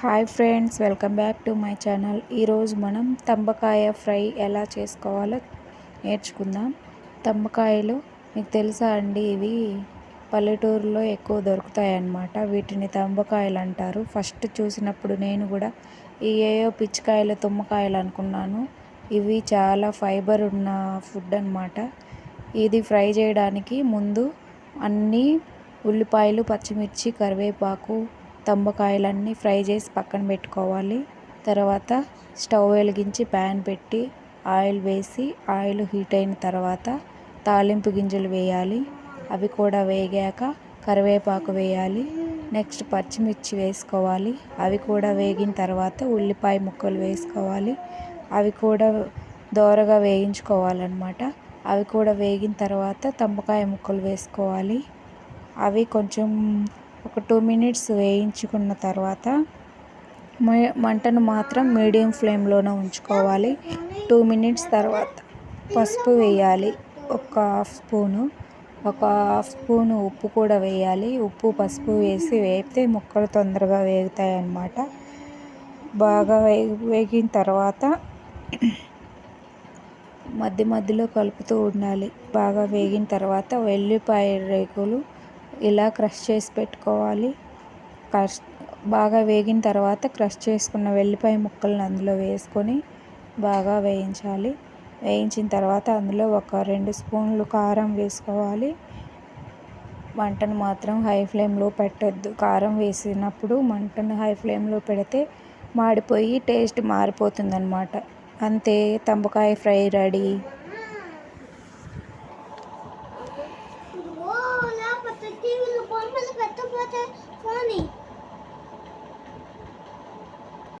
Hi friends welcome back to my channel. ఈరోజు మనం తంబకాయ fry ఎలా చేసుకోవాలో నేర్చుకుందాం. తంబకాయలు మీకు తెలుసా అండి ఇవి పల్లెటూరులో ఎక్కువ దొరుకుతాయి అన్నమాట వీటిని తంబకాయలు అంటారు. ఫస్ట్ చూసినప్పుడు నేను కూడా ఈ ఏయో పిచ్చికాయలు తుమ్మకాయలు అనుకున్నాను. ఇవి చాలా ఫైబర్ ఉన్న ఫుడ్ అన్నమాట. ఇది ఫ్రై చేయడానికి ముందు అన్నీ ఉల్లిపాయలు పచ్చిమిర్చి కరివేపాకు తంబకాయలన్నీ ఫ్రై చేసి పక్కన పెట్టుకోవాలి. తర్వాత స్టవ్ వెలిగించి ప్యాన్ పెట్టి ఆయిల్ వేసి ఆయిల్ హీట్ అయిన తర్వాత తాలింపు గింజలు వేయాలి. అవి కూడా వేగాక కరివేపాకు వేయాలి. నెక్స్ట్ పచ్చిమిర్చి వేసుకోవాలి. అవి కూడా వేగిన తర్వాత ఉల్లిపాయ ముక్కలు వేసుకోవాలి. అవి కూడా దోరగా వేయించుకోవాలన్నమాట. అవి కూడా వేగిన తర్వాత తంబకాయ ముక్కలు వేసుకోవాలి. అవి కొంచెం ఒక టూ మినిట్స్ వేయించుకున్న తర్వాత మంటను మాత్రం మీడియం ఫ్లేమ్లోనే ఉంచుకోవాలి. టూ మినిట్స్ తర్వాత పసుపు వేయాలి. ఒక హాఫ్ స్పూను ఒక హాఫ్ స్పూను ఉప్పు కూడా వేయాలి. ఉప్పు పసుపు వేసి వేపితే ముక్కలు తొందరగా వేగుతాయి అన్నమాట బాగా వే వేగిన తర్వాత మధ్య మధ్యలో కలుపుతూ ఉండాలి. బాగా వేగిన తర్వాత వెల్లిపాయ రేకులు ఇలా క్రష్ చేసి పెట్టుకోవాలి. క్రష్ బాగా వేగిన తర్వాత క్రష్ చేసుకున్న వెల్లిపాయ ముక్కలను అందులో వేసుకొని బాగా వేయించాలి. వేయించిన తర్వాత అందులో ఒక రెండు స్పూన్లు కారం వేసుకోవాలి. మంటను మాత్రం హై ఫ్లేమ్లో పెట్టొద్దు. కారం వేసినప్పుడు మంటను హై ఫ్లేమ్లో పెడితే మాడిపోయి టేస్ట్ మారిపోతుందన్నమాట. అంతే తంబకాయ ఫ్రై రెడీ. పెట్టి వీళ్ళు బొమ్మలు పెట్టబోతే